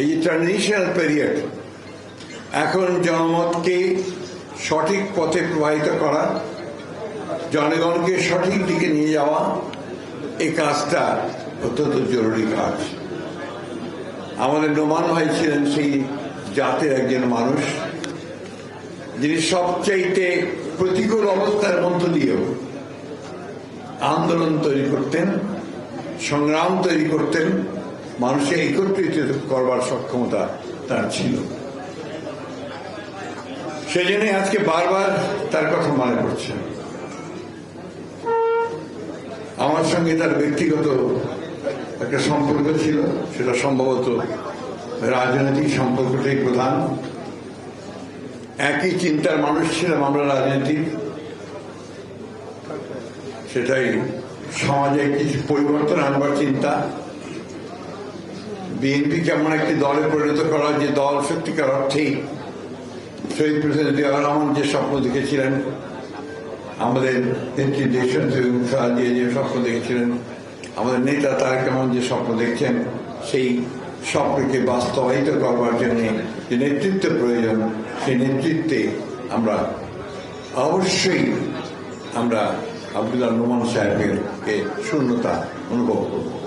এই যে transitional period এখন জনমতকে সঠিক পথে প্রবাহিত করা, জনগণকে সঠিক দিকে নিয়ে যাওয়া এই কাজটা অত্যন্ত জরুরি কাজ। আমাদের নোমান ভাই ছিলেন সেই জাতের একজন মানুষ, যিনি সবচাইতে প্রতিকূল অবস্থার মধ্য দিয়েও আন্দোলন তৈরি করতেন, সংগ্রাম তৈরি করতেন মানুষকে একত্রিত করবার সক্ষমতা তার ছিল। সেই জন্য আজকে বারবার তার কথা মনে পড়ছে। আমার সঙ্গে তার ব্যক্তিগত একটা সম্পর্ক ছিল, সেটা সম্ভবত রাজনৈতিক সম্পর্কটাই প্রধান। একই চিন্তার মানুষ ছিলাম আমরা রাজনীতির। সেটাই সমাজে কিছু পরিবর্তন আনবার চিন্তা। বিএনপি কেমন একটি দলে পরিণত করা যে দল সত্যিকার অর্থেই শহীদ প্রেসিডেন্ট জিয়াউর রহমান যে স্বপ্ন দেখেছিলেন, আমাদের নেত্রী দেশন দিয়ে যে স্বপ্ন দেখেছিলেন, আমাদের নেতা তারা কেমন যে স্বপ্ন দেখছেন, সেই স্বপ্নকে বাস্তবায়িত করবার জন্য যে নেতৃত্ব প্রয়োজন, সেই নেতৃত্বে আমরা অবশ্যই আমরা আব্দুল্লাহ নোমান সাহেবের শূন্যতা অনুভব করব।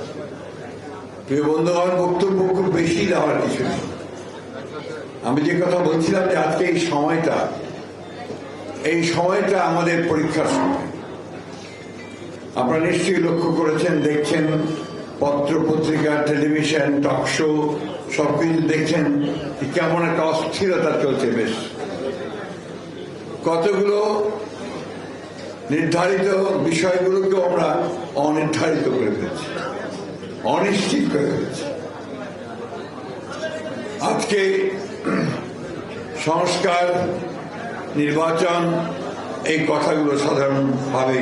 প্রিয় বন্ধু আমার বক্তব্য খুব বেশি দেওয়ার কিছু নেই। আমি যে কথা বলছিলাম যে আজকে এই সময়টা এই সময়টা আমাদের পরীক্ষার সময়। আপনারা নিশ্চয়ই লক্ষ্য করেছেন, দেখছেন পত্র, পত্রিকা, টেলিভিশন, টক শো সবকিছু দেখছেন কেমন একটা অস্থিরতা চলছে বেশ। কতগুলো নির্ধারিত বিষয়গুলোকেও আমরা অনির্ধারিত করে ফেলছি। অনিশ্চিত করে ফেলছি। আজকে সংস্কার, নির্বাচন, এই কথাগুলো সাধারণভাবে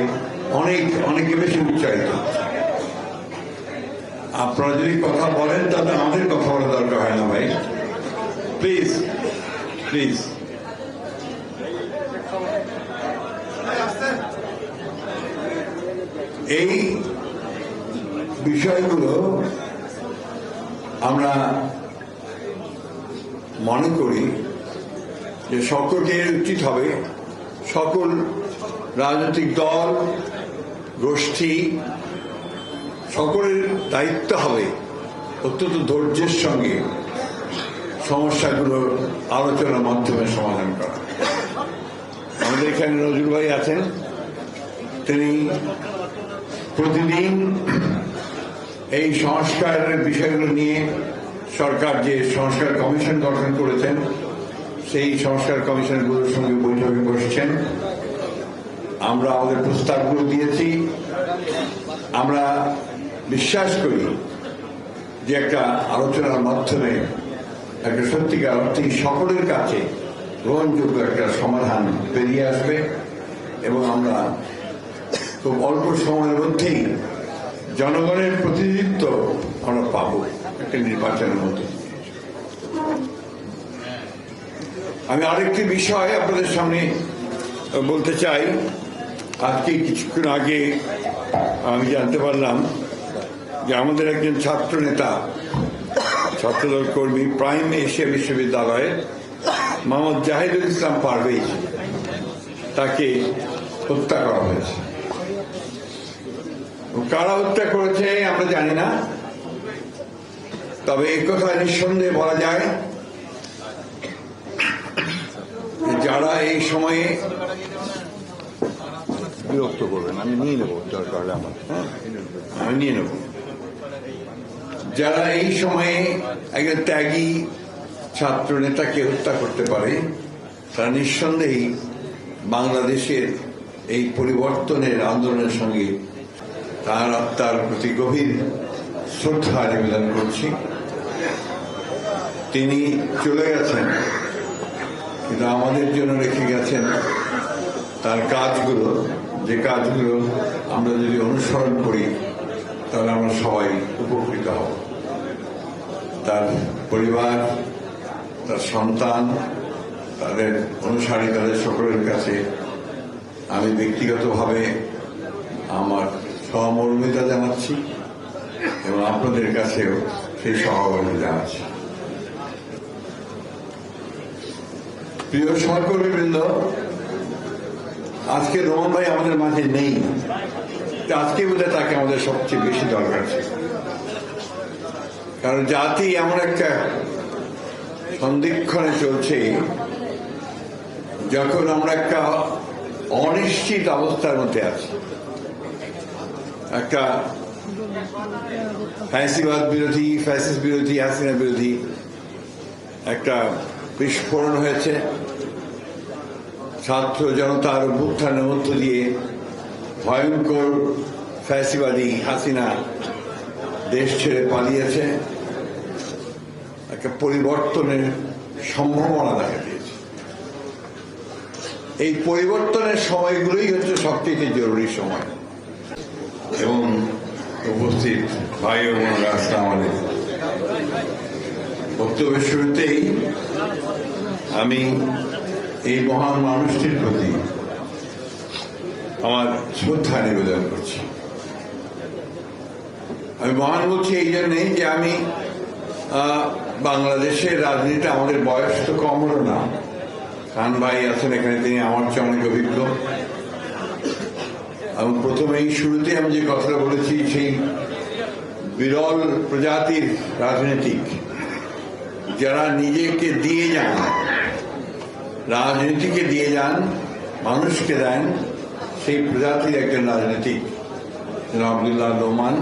অনেক, অনেকে বেশি উচ্চারিত। আপনারা যদি কথা বলেন, তাহলে আমাদের কথা বলার দরকার হয় না ভাই। প্লিজ প্লিজ এই বিষয়গুলো আমরা মনে করি যে সকলের উচিত হবে। সকল রাজনৈতিক দল, গোষ্ঠী, সকলের দায়িত্ব হবে অত্যন্ত ধৈর্যের সঙ্গে সমস্যাগুলোর আলোচনার মাধ্যমে সমাধান করা। আমাদের এখানে নজরুল ভাই আছেন। তিনি প্রতিদিন এই সংস্কারের বিষয়গুলো নিয়ে সরকার যে সংস্কার কমিশন গঠন করেছেন, সেই সংস্কার কমিশনগুলোর সঙ্গে বৈঠকে বসছেন। আমরা আমাদের প্রস্তাবগুলো দিয়েছি। আমরা বিশ্বাস করি যে একটা আলোচনার মাধ্যমে একটা সত্যিকার অর্থে সকলের কাছে গ্রহণযোগ্য একটা সমাধান বেরিয়ে আসবে এবং আমরা খুব অল্প সময়ের মধ্যেই জনগণের প্রতিনিধিত্ব আমরা পাব একটা নির্বাচনের মধ্যে আমি আরেকটি বিষয় আপনাদের সামনে বলতে চাই। আজকে কিছুক্ষণ আগে আমি জানতে পারলাম যে আমাদের একজন ছাত্র নেতা ছাত্রদল কর্মী, প্রাইম এশিয়া বিশ্ববিদ্যালয়ের মোহাম্মদ জাহিদুল ইসলাম পারভেজ, তাকে হত্যা করা হয়েছে। কারা হত্যা করেছে আমরা জানি না। তবে এই কথা নিঃসন্দেহে বলা যায় যারা এই সময়ে বিরক্ত করবেন আমি নিয়ে নেব দরকার হলে আমার হ্যাঁ, আমি নিয়ে নেব। যারা এই সময়ে একজন ত্যাগী ছাত্র নেতাকে হত্যা করতে পারে তারা নিঃসন্দেহেই বাংলাদেশের এই পরিবর্তনের আন্দোলনের সঙ্গে তার আত্মার প্রতি গভীর শ্রদ্ধা নিবেদন করছি। তিনি চলে গেছেন, কিন্তু আমাদের জন্য রেখে গেছেন তার কাজগুলো। যে কাজগুলো আমরা যদি অনুসরণ করি, তাহলে আমরা সবাই উপকৃত হব। তার পরিবার, তার সন্তান, তাদের অনুসারী, তাদের সকলের কাছে আমি ব্যক্তিগতভাবে আমার সহমর্মিতা জানাচ্ছি এবং আপনাদের কাছেও সেই সহমর্মিতা জানাচ্ছি প্রিয় সহকর্মীবৃন্দ, আজকে রোহন ভাই আমাদের মাঝে নেই। আজকে বোধহয় তাকে আমাদের সবচেয়ে বেশি দরকার ছিল। কারণ জাতি এমন একটা সন্দিক্ষণে চলছে, যখন আমরা একটা অনিশ্চিত অবস্থার মধ্যে আছি। একটা ফ্যাসিবাদ বিরোধী ফ্যাসিস বিরোধী, হাসিনা বিরোধী একটা বিস্ফোরণ হয়েছে। ছাত্র জনতার অভ্যুত্থানের মধ্য দিয়ে ভয়ঙ্কর ফ্যাসিবাদী হাসিনা দেশ ছেড়ে পালিয়েছে। একটা পরিবর্তনের সম্ভাবনা দেখা দিয়েছে। এই পরিবর্তনের সময়গুলোই হচ্ছে সবচেয়ে জরুরি সময়। এবং উপস্থিত ভাই ও বোনরা আসসালামু আলাইকুম বক্তব্যের শুরুতেই আমি এই মহান মানুষটির প্রতি আমার শ্রদ্ধা নিবেদন করছি। আমি মহান বলছি এই জন্যেই যে আমি বাংলাদেশের রাজনীতি আমাদের বয়স তো কম হলো না। খান ভাই আছেন এখানে, তিনি আমার চেয়ে অনেক অভিজ্ঞ। এবং প্রথমেই শুরুতে আমি যে কথাটা বলেছি সেই বিরল প্রজাতির রাজনীতিক যারা নিজেকে দিয়ে যান রাজনীতিকে দিয়ে যান মানুষকে দেন সেই প্রজাতির একজন রাজনীতিক জনাব আবদুল্লাহ রহমান